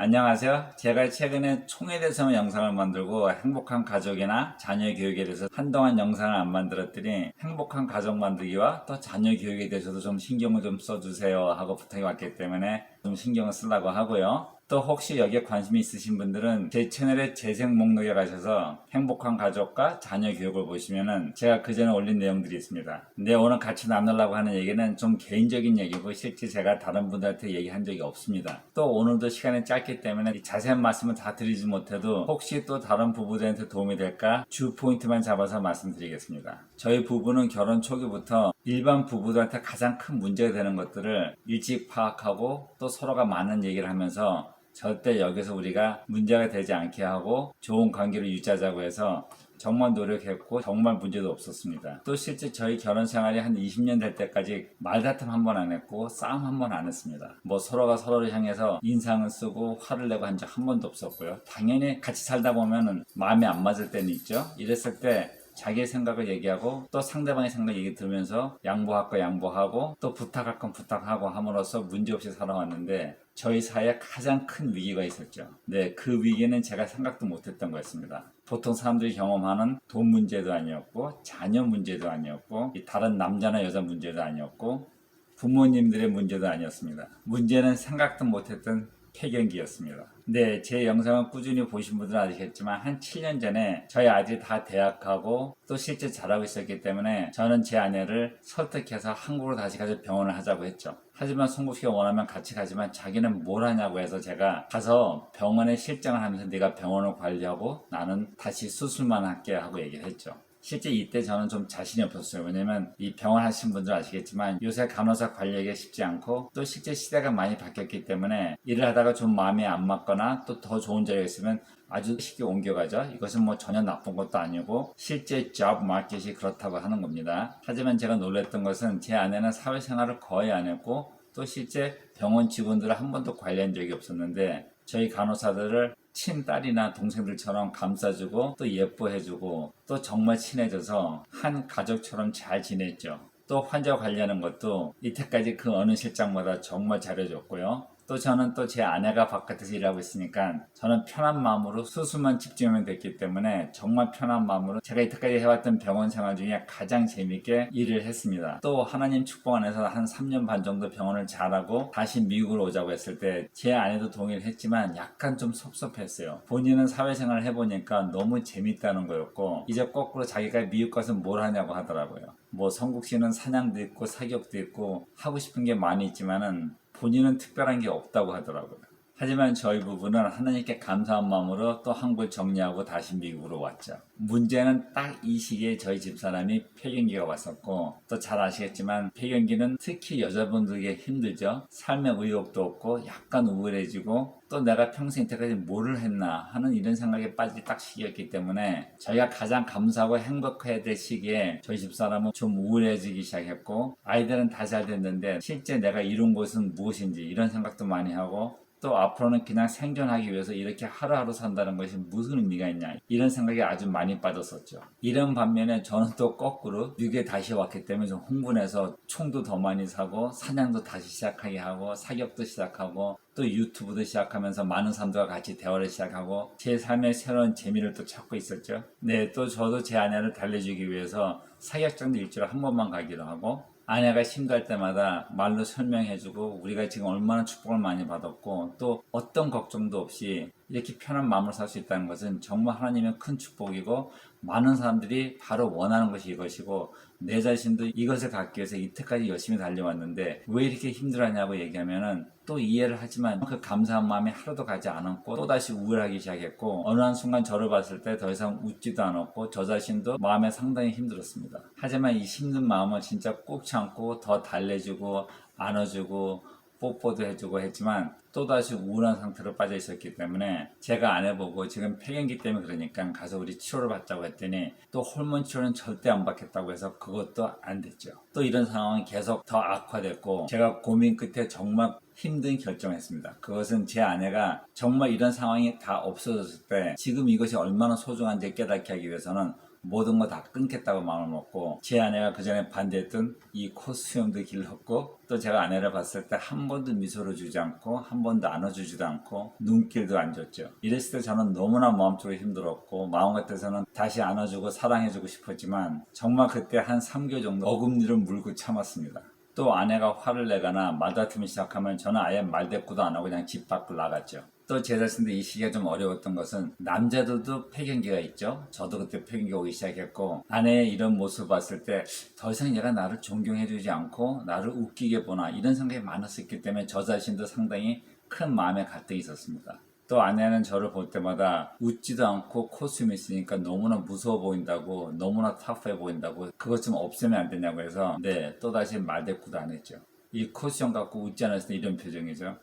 안녕하세요. 제가 최근에 총에 대해서 영상을 만들고 행복한 가족이나 자녀 교육에 대해서 한동안 영상을 안 만들었더니 행복한 가족 만들기와 또 자녀 교육에 대해서도 좀 신경을 좀 써주세요 하고 부탁이 왔기 때문에 좀 신경을 쓰려고 하고요. 또 혹시 여기에 관심이 있으신 분들은 제 채널의 재생 목록에 가셔서 행복한 가족과 자녀 교육을 보시면은 제가 그 전에 올린 내용들이 있습니다. 근데 오늘 같이 나누려고 하는 얘기는 좀 개인적인 얘기고 실제 제가 다른 분들한테 얘기한 적이 없습니다. 또 오늘도 시간이 짧기 때문에 이 자세한 말씀을 다 드리지 못해도 혹시 또 다른 부부들한테 도움이 될까 주 포인트만 잡아서 말씀드리겠습니다. 저희 부부는 결혼 초기부터 일반 부부들한테 가장 큰 문제가 되는 것들을 일찍 파악하고 또 서로가 많은 얘기를 하면서 절대 여기서 우리가 문제가 되지 않게 하고 좋은 관계를 유지하자고 해서 정말 노력했고 정말 문제도 없었습니다. 또 실제 저희 결혼 생활이 한 20년 될 때까지 말다툼 한 번 안 했고 싸움 한 번 안 했습니다. 뭐 서로가 서로를 향해서 인상을 쓰고 화를 내고 한 적 한 번도 없었고요. 당연히 같이 살다 보면은 마음이 안 맞을 때는 있죠. 이랬을 때 자기의 생각을 얘기하고 또 상대방의 생각 얘기 들으면서 양보할 거 양보하고 또 부탁할 건 부탁하고 함으로써 문제없이 살아왔는데 저희 사이에 가장 큰 위기가 있었죠. 네, 그 위기는 제가 생각도 못했던 거였습니다. 보통 사람들이 경험하는 돈 문제도 아니었고 자녀 문제도 아니었고 이 다른 남자나 여자 문제도 아니었고 부모님들의 문제도 아니었습니다. 문제는 생각도 못했던 폐경기였습니다. 네, 제 영상을 꾸준히 보신 분들은 아시겠지만 한 7년 전에 저희 아들이 다 대학하고 또 실제 잘하고 있었기 때문에 저는 제 아내를 설득해서 한국으로 다시 가서 병원을 하자고 했죠. 하지만 송국 씨가 원하면 같이 가지만 자기는 뭘 하냐고 해서 제가 가서 병원에 실장을 하면서 네가 병원을 관리하고 나는 다시 수술만 할게 하고 얘기를 했죠. 실제 이때 저는 좀 자신이 없었어요. 왜냐면 이 병원 하신 분들 아시겠지만 요새 간호사 관리하기가 쉽지 않고 또 실제 시대가 많이 바뀌었기 때문에 일을 하다가 좀 마음에 안 맞거나 또 더 좋은 자리가 있으면 아주 쉽게 옮겨가죠. 이것은 뭐 전혀 나쁜 것도 아니고 실제 잡 마켓이 그렇다고 하는 겁니다. 하지만 제가 놀랬던 것은 제 아내는 사회생활을 거의 안 했고 또 실제 병원 직원들을 한 번도 관리한 적이 없었는데 저희 간호사들을 친딸이나 동생들처럼 감싸주고 또 예뻐해주고 또 정말 친해져서 한 가족처럼 잘 지냈죠. 또 환자 관리하는 것도 이때까지 그 어느 실장마다 정말 잘해줬고요. 또 저는 또 제 아내가 바깥에서 일하고 있으니까 저는 편한 마음으로 수술만 집중하면 됐기 때문에 정말 편한 마음으로 제가 이때까지 해왔던 병원 생활 중에 가장 재밌게 일을 했습니다. 또 하나님 축복 안에서 한 3년 반 정도 병원을 잘하고 다시 미국으로 오자고 했을 때 제 아내도 동의를 했지만 약간 좀 섭섭했어요. 본인은 사회생활을 해보니까 너무 재밌다는 거였고 이제 거꾸로 자기가 미국 가서 뭘 하냐고 하더라고요. 뭐 성국 씨는 사냥도 있고 사격도 있고 하고 싶은 게 많이 있지만은 본인은 특별한 게 없다고 하더라고요. 하지만 저희 부부는 하나님께 감사한 마음으로 또 한국을 정리하고 다시 미국으로 왔죠. 문제는 딱 이 시기에 저희 집사람이 폐경기가 왔었고 또 잘 아시겠지만 폐경기는 특히 여자분들에게 힘들죠. 삶의 의욕도 없고 약간 우울해지고 또 내가 평생 이때까지 뭐를 했나 하는 이런 생각에 빠질 딱 시기였기 때문에 저희가 가장 감사하고 행복해야 될 시기에 저희 집사람은 좀 우울해지기 시작했고 아이들은 다 잘 됐는데 실제 내가 이룬 것은 무엇인지 이런 생각도 많이 하고 또 앞으로는 그냥 생존하기 위해서 이렇게 하루하루 산다는 것이 무슨 의미가 있냐 이런 생각이 아주 많이 빠졌었죠. 이런 반면에 저는 또 거꾸로 미국에 다시 왔기 때문에 좀 흥분해서 총도 더 많이 사고 사냥도 다시 시작하게 하고 사격도 시작하고 또 유튜브도 시작하면서 많은 사람들과 같이 대화를 시작하고 제 삶의 새로운 재미를 또 찾고 있었죠. 네, 또 저도 제 아내를 달래주기 위해서 사격장도 일주일에 한 번만 가기로 하고 아내가 힘들 때마다 말로 설명해주고 우리가 지금 얼마나 축복을 많이 받았고 또 어떤 걱정도 없이 이렇게 편한 마음을 살 수 있다는 것은 정말 하나님의 큰 축복이고 많은 사람들이 바로 원하는 것이 이것이고 내 자신도 이것을 갖기 위해서 이때까지 열심히 달려왔는데 왜 이렇게 힘들었냐고 얘기하면은 또 이해를 하지만 그 감사한 마음이 하루도 가지 않았고 또다시 우울하기 시작했고 어느 한 순간 저를 봤을 때 더 이상 웃지도 않았고 저 자신도 마음에 상당히 힘들었습니다. 하지만 이 힘든 마음을 진짜 꾹 참고 더 달래주고 안아주고 뽀뽀도 해주고 했지만 또다시 우울한 상태로 빠져 있었기 때문에 제가 안 해보고 지금 폐경기 때문에 그러니까 가서 우리 치료를 받자고 했더니 또 호르몬 치료는 절대 안 받겠다고 해서 그것도 안 됐죠. 또 이런 상황이 계속 더 악화됐고 제가 고민 끝에 정말 힘든 결정했습니다. 그것은 제 아내가 정말 이런 상황이 다 없어졌을 때 지금 이것이 얼마나 소중한지 깨닫게 하기 위해서는 모든 거 다 끊겠다고 마음을 먹고 제 아내가 그 전에 반대했던 이 코 수염도 길렀고 또 제가 아내를 봤을 때 한 번도 미소를 주지 않고 한 번도 안아주지도 않고 눈길도 안 줬죠. 이랬을 때 저는 너무나 마음적으로 힘들었고 마음 같아서는 다시 안아주고 사랑해주고 싶었지만 정말 그때 한 3개월 정도 어금니를 물고 참았습니다. 또 아내가 화를 내거나 말다툼이 시작하면 저는 아예 말대꾸도 안 하고 그냥 집 밖으로 나갔죠. 또 제 자신도 이 시기가 좀 어려웠던 것은 남자들도 폐경기가 있죠. 저도 그때 폐경기 오기 시작했고 아내의 이런 모습을 봤을 때 더 이상 얘가 나를 존경해주지 않고 나를 웃기게 보나 이런 생각이 많았었기 때문에 저 자신도 상당히 큰 마음의 갈등이 있었습니다. 또 아내는 저를 볼 때마다 웃지도 않고 코스튬이 있으니까 너무나 무서워 보인다고 너무나 터프해 보인다고 그것 좀 없애면 안 되냐고 해서 네 또다시 말대꾸도 안 했죠 이 코스튬 갖고 웃지 않았을 때 이런 표정이죠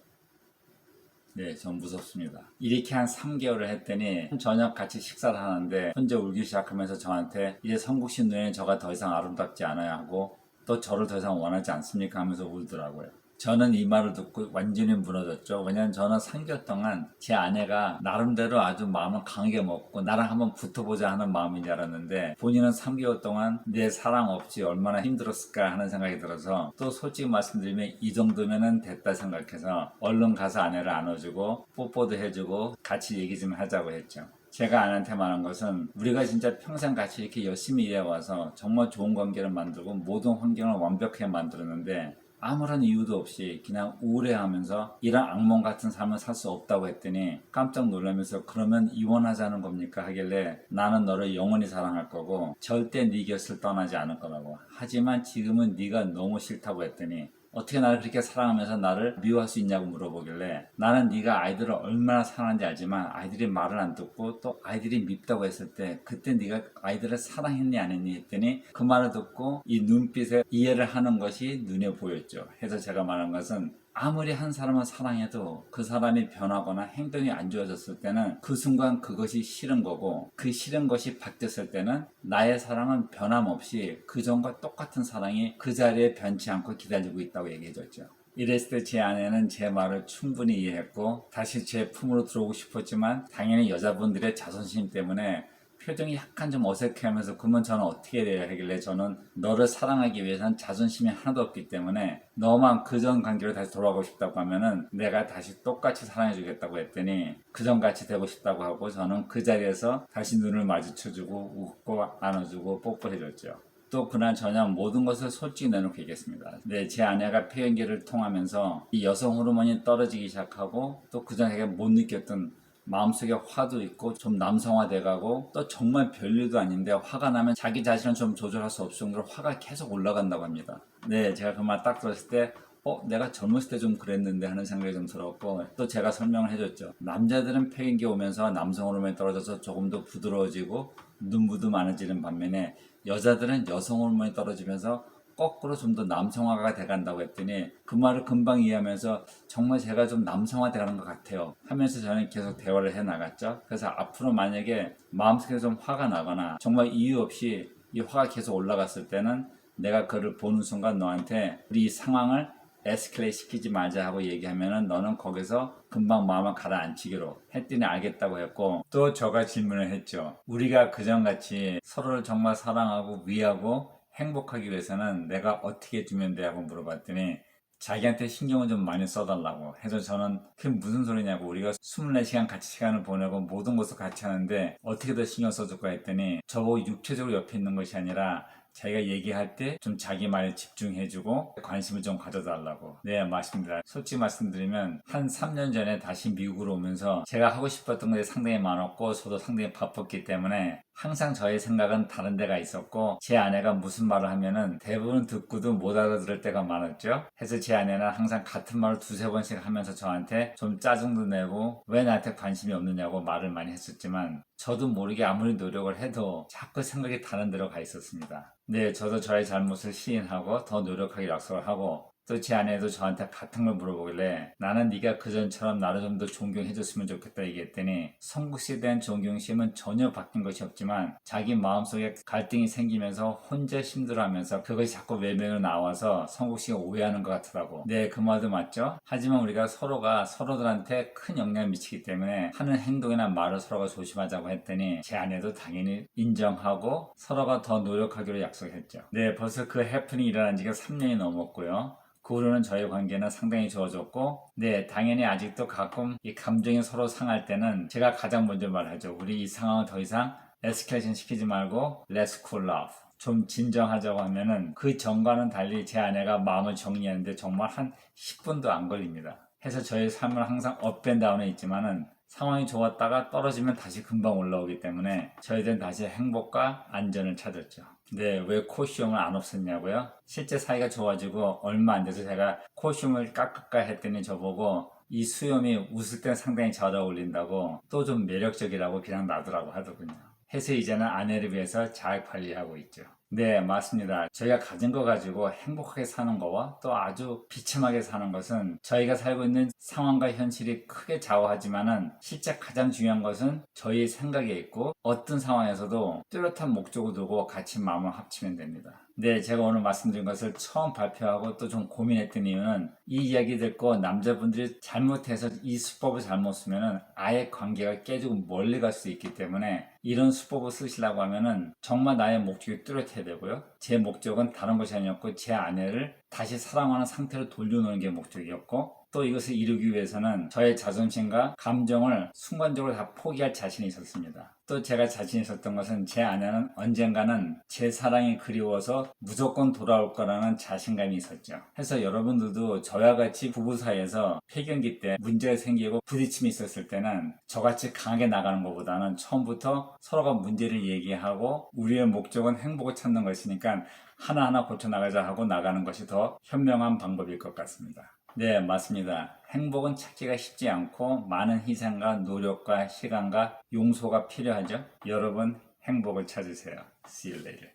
네, 전 무섭습니다. 이렇게 한 3개월을 했더니 저녁 같이 식사를 하는데 혼자 울기 시작하면서 저한테 이제 성국신 누에는 저가 더 이상 아름답지 않아야 하고 또 저를 더 이상 원하지 않습니까 하면서 울더라고요. 저는 이 말을 듣고 완전히 무너졌죠. 왜냐면 저는 3개월 동안 제 아내가 나름대로 아주 마음을 강하게 먹고 나랑 한번 붙어보자 하는 마음인 줄 알았는데 본인은 3개월 동안 내 사랑 없이 얼마나 힘들었을까 하는 생각이 들어서 또 솔직히 말씀드리면 이 정도면은 됐다 생각해서 얼른 가서 아내를 안아주고 뽀뽀도 해주고 같이 얘기 좀 하자고 했죠. 제가 아내한테 말한 것은 우리가 진짜 평생 같이 이렇게 열심히 일해와서 정말 좋은 관계를 만들고 모든 환경을 완벽하게 만들었는데 아무런 이유도 없이 그냥 우울해하면서 이런 악몽 같은 삶을 살 수 없다고 했더니 깜짝 놀라면서 그러면 이혼하자는 겁니까 하길래 나는 너를 영원히 사랑할 거고 절대 네 곁을 떠나지 않을 거라고. 하지만 지금은 네가 너무 싫다고 했더니 어떻게 나를 그렇게 사랑하면서 나를 미워할 수 있냐고 물어보길래 나는 네가 아이들을 얼마나 사랑하는지 알지만 아이들이 말을 안 듣고 또 아이들이 밉다고 했을 때 그때 네가 아이들을 사랑했니 안 했니 했더니 그 말을 듣고 이 눈빛에 이해를 하는 것이 눈에 보였죠. 해서 제가 말한 것은 아무리 한 사람을 사랑해도 그 사람이 변하거나 행동이 안 좋아졌을 때는 그 순간 그것이 싫은 거고 그 싫은 것이 바뀌었을 때는 나의 사랑은 변함없이 그 전과 똑같은 사랑이 그 자리에 변치 않고 기다리고 있다고 얘기해 줬죠. 이랬을 때 제 아내는 제 말을 충분히 이해했고 다시 제 품으로 들어오고 싶었지만 당연히 여자분들의 자존심 때문에 표정이 약간 좀 어색해하면서 그러면 저는 어떻게 해야 하길래 저는 너를 사랑하기 위해선 자존심이 하나도 없기 때문에 너만 그전 관계로 다시 돌아가고 싶다고 하면은 내가 다시 똑같이 사랑해주겠다고 했더니 그전 같이 되고 싶다고 하고 저는 그 자리에서 다시 눈을 마주쳐주고 웃고 안아주고 뽀뽀해줬죠. 또 그날 저녁 모든 것을 솔직히 내놓고 얘기했습니다. 네, 제 아내가 폐연기를 통하면서 이 여성 호르몬이 떨어지기 시작하고 또 그전에 못 느꼈던 마음속에 화도 있고 좀 남성화돼가고 또 정말 별일도 아닌데 화가 나면 자기 자신을 좀 조절할 수 없을 정도로 화가 계속 올라간다고 합니다. 네, 제가 그 말 딱 들었을 때 어, 내가 젊었을 때 좀 그랬는데 하는 생각이 좀 들었고 또 제가 설명을 해줬죠. 남자들은 폐경기 오면서 남성 호르몬이 떨어져서 조금 더 부드러워지고 눈부도 많아지는 반면에 여자들은 여성 호르몬이 떨어지면서 거꾸로 좀 더 남성화가 돼간다고 했더니 그 말을 금방 이해하면서 정말 제가 좀 남성화 돼가는 것 같아요 하면서 저는 계속 대화를 해 나갔죠. 그래서 앞으로 만약에 마음속에 좀 화가 나거나 정말 이유 없이 이 화가 계속 올라갔을 때는 내가 그를 보는 순간 너한테 우리 이 상황을 에스컬레이 시키지 말자 하고 얘기하면은 너는 거기서 금방 마음을 가라앉히기로 했더니 알겠다고 했고 또 저가 질문을 했죠. 우리가 그전같이 서로를 정말 사랑하고 위하고 행복하기 위해서는 내가 어떻게 해주면 돼? 하고 물어봤더니 자기한테 신경을 좀 많이 써달라고 해서 저는 그게 무슨 소리냐고 우리가 24시간 같이 시간을 보내고 모든 것을 같이 하는데 어떻게 더 신경 써줄까 했더니 저보고 육체적으로 옆에 있는 것이 아니라 자기가 얘기할 때 좀 자기 말에 집중해주고 관심을 좀 가져달라고 네 맞습니다 솔직히 말씀드리면 한 3년 전에 다시 미국으로 오면서 제가 하고 싶었던 것이 상당히 많았고 저도 상당히 바빴기 때문에 항상 저의 생각은 다른 데가 있었고 제 아내가 무슨 말을 하면은 대부분 듣고도 못 알아들을 때가 많았죠 해서 제 아내는 항상 같은 말을 두세 번씩 하면서 저한테 좀 짜증도 내고 왜 나한테 관심이 없느냐고 말을 많이 했었지만 저도 모르게 아무리 노력을 해도 자꾸 생각이 다른 데로 가 있었습니다. 네, 저도 저의 잘못을 시인하고 더 노력하기 약속을 하고 또 제 아내도 저한테 같은 걸 물어보길래 나는 네가 그전처럼 나를 좀 더 존경해줬으면 좋겠다 얘기했더니 성국 씨에 대한 존경심은 전혀 바뀐 것이 없지만 자기 마음속에 갈등이 생기면서 혼자 힘들어하면서 그것이 자꾸 외면으로 나와서 성국 씨가 오해하는 것 같더라고. 네, 그 말도 맞죠? 하지만 우리가 서로가 서로들한테 큰 영향을 미치기 때문에 하는 행동이나 말을 서로가 조심하자고 했더니 제 아내도 당연히 인정하고 서로가 더 노력하기로 약속했죠. 네, 벌써 그 해프닝이 일어난 지가 3년이 넘었고요. 그 후로는 저희 관계는 상당히 좋아졌고, 네, 당연히 아직도 가끔 이 감정이 서로 상할 때는 제가 가장 먼저 말하죠. 우리 이 상황을 더 이상 에스컬레이션 시키지 말고, let's cool off. 좀 진정하자고 하면은 그 전과는 달리 제 아내가 마음을 정리하는데 정말 한 10분도 안 걸립니다. 해서 저희 삶은 항상 업앤다운에 있지만은 상황이 좋았다가 떨어지면 다시 금방 올라오기 때문에 저희들은 다시 행복과 안전을 찾았죠. 네, 왜 코시움을 안 없앴냐고요? 실제 사이가 좋아지고 얼마 안 돼서 제가 코시움을 깎을까 했더니 저보고 이 수염이 웃을 땐 상당히 잘 어울린다고 또 좀 매력적이라고 그냥 놔두라고 하더군요. 해서 이제는 아내를 위해서 잘 관리하고 있죠. 네, 맞습니다. 저희가 가진 거 가지고 행복하게 사는 거와 또 아주 비참하게 사는 것은 저희가 살고 있는 상황과 현실이 크게 좌우하지만은 실제 가장 중요한 것은 저희의 생각에 있고 어떤 상황에서도 뚜렷한 목적을 두고 같이 마음을 합치면 됩니다. 네, 제가 오늘 말씀드린 것을 처음 발표하고 또 좀 고민했던 이유는 이 이야기 듣고 남자분들이 잘못해서 이 수법을 잘못 쓰면은 아예 관계가 깨지고 멀리 갈 수 있기 때문에 이런 수법을 쓰시라고 하면은 정말 나의 목적이 뚜렷해야 되고요. 제 목적은 다른 것이 아니었고 제 아내를 다시 사랑하는 상태로 돌려놓는 게 목적이었고 또 이것을 이루기 위해서는 저의 자존심과 감정을 순간적으로 다 포기할 자신이 있었습니다. 또 제가 자신 있었던 것은 제 아내는 언젠가는 제 사랑이 그리워서 무조건 돌아올 거라는 자신감이 있었죠. 해서 여러분들도 저와 같이 부부 사이에서 폐경기 때 문제가 생기고 부딪힘이 있었을 때는 저같이 강하게 나가는 것보다는 처음부터 서로가 문제를 얘기하고 우리의 목적은 행복을 찾는 것이니까 하나하나 고쳐나가자 하고 나가는 것이 더 현명한 방법일 것 같습니다. 네, 맞습니다. 행복은 찾기가 쉽지 않고 많은 희생과 노력과 시간과 용서가 필요하죠. 여러분 행복을 찾으세요. See you later.